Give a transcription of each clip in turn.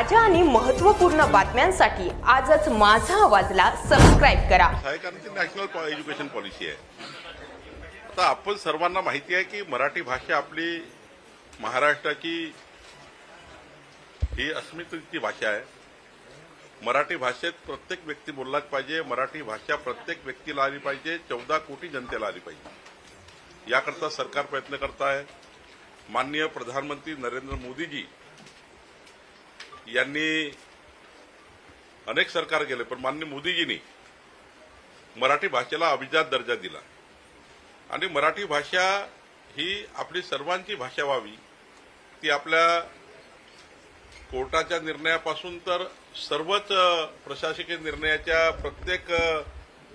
ताज्या आणि महत्त्वपूर्ण बातम्यांसाठी आजच माझा आवाजला सबस्क्राईब करा. आहे कारण ती नॅशनल एज्युकेशन पॉलिसी आहे. आता आपण सर्वांना माहिती आहे की मराठी भाषा आपली महाराष्ट्राची ही अस्मितेची भाषा आहे. मराठी भाषेत प्रत्येक व्यक्ती बोललाच पाहिजे मराठी भाषा प्रत्येक व्यक्तीला आली पाहिजे चौदा कोटी जनतेला आली पाहिजे. याकरता सरकार प्रयत्न करत आहे माननीय प्रधानमंत्री नरेंद्र मोदीजी यांनी अनेक सरकार गेले पण माननीय मोदीजींनी मराठी भाषेला अभिजात दर्जा दिला. आणि मराठी भाषा ही आपली सर्वांची भाषा व्हावी ती आपल्या कोर्टाच्या निर्णयापासून तर सर्वच प्रशासकीय निर्णयाच्या प्रत्येक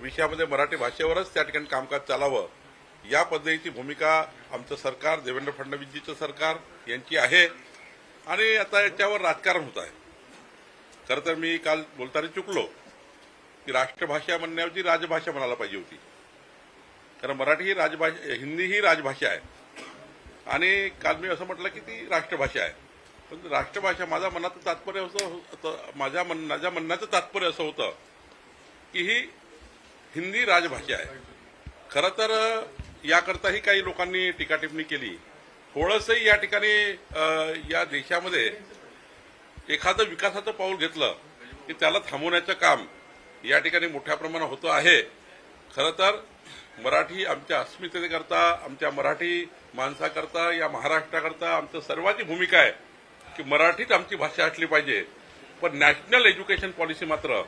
विषयामध्ये मराठी भाषेवरच त्या ठिकाणी कामकाज चालावं या पद्धतीची भूमिका आमचं सरकार देवेंद्र फडणवीसजीचं सरकार यांची आहे. आणि आता याच्यावर राजकारण होत आहे. खरं तर मी काल बोलताना चुकलो की राष्ट्रभाषा म्हणण्याऐवजी राजभाषा म्हणायला पाहिजे होती. कारण मराठी ही राजभाषा हिंदी ही राजभाषा आहे. आणि काल मी असं म्हटलं की ती राष्ट्रभाषा आहे. पण राष्ट्रभाषा माझ्या मनाचं तात्पर्य असं माझ्या मन माझ्या म्हणण्याचं तात्पर्य असं होतं की ही हिंदी राजभाषा आहे. खरं तर याकरताही काही लोकांनी टीकाटिपणी केली. थोडंसंही या ठिकाणी या देशामध्ये एखादं विकासाचं पाऊल घेतलं की त्याला थांबवण्याचं काम या ठिकाणी मोठ्या प्रमाणात होतं आहे. खरं तर मराठी आमच्या अस्मितेकरता आमच्या मराठी माणसाकरता या महाराष्ट्राकरता आमचं सर्वांची भूमिका आहे की मराठीच आमची भाषा असली पाहिजे. पण नॅशनल एज्युकेशन पॉलिसी मात्र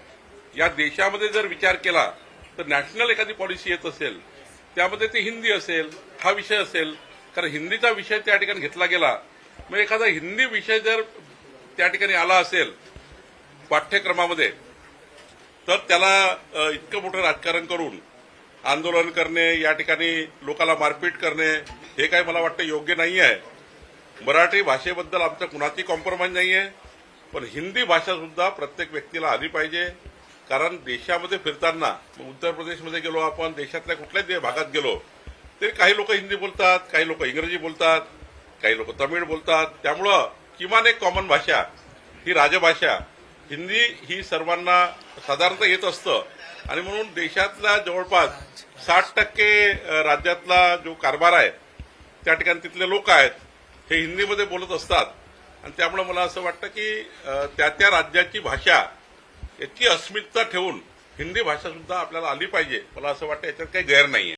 या देशामध्ये जर विचार केला तर नॅशनल एखादी पॉलिसी येत असेल त्यामध्ये ते हिंदी असेल हा विषय असेल कारण हिंदीचा विषय त्या ठिकाणी घेतला गेला मग एखादा हिंदी विषय जर त्या ठिकाणी आला असेल पाठ्यक्रमामध्ये तर त्याला इतकं मोठं राजकारण करून आंदोलन करणे या ठिकाणी लोकांना मारपीट करणे हे काही मला वाटतं योग्य नाही आहे. मराठी भाषेबद्दल आमचं कुणाची कॉम्प्रोमाइज नाही आहे पण हिंदी भाषा सुद्धा प्रत्येक व्यक्तीला आली पाहिजे कारण देशामध्ये फिरताना उत्तर प्रदेशमध्ये गेलो आपण देशातल्या कुठल्याच भागात गेलो तरी काही लोक हिंदी बोलतात काही लोक इंग्रजी बोलतात काही लोक तमिळ बोलतात. त्यामुळं किमान एक कॉमन भाषा ही राजभाषा हिंदी ही सर्वांना साधारणतः येत असतं. आणि म्हणून देशातल्या जवळपास साठ टक्के राज्यातला जो कारभार आहे त्या ठिकाणी तिथले लोक आहेत हे हिंदीमध्ये बोलत असतात. आणि त्यामुळे मला असं वाटतं की त्या त्या राज्याची भाषा याची अस्मिता ठेवून हिंदी भाषा सुद्धा आपल्याला आली पाहिजे. मला असं वाटतं याच्यात काही गैर नाही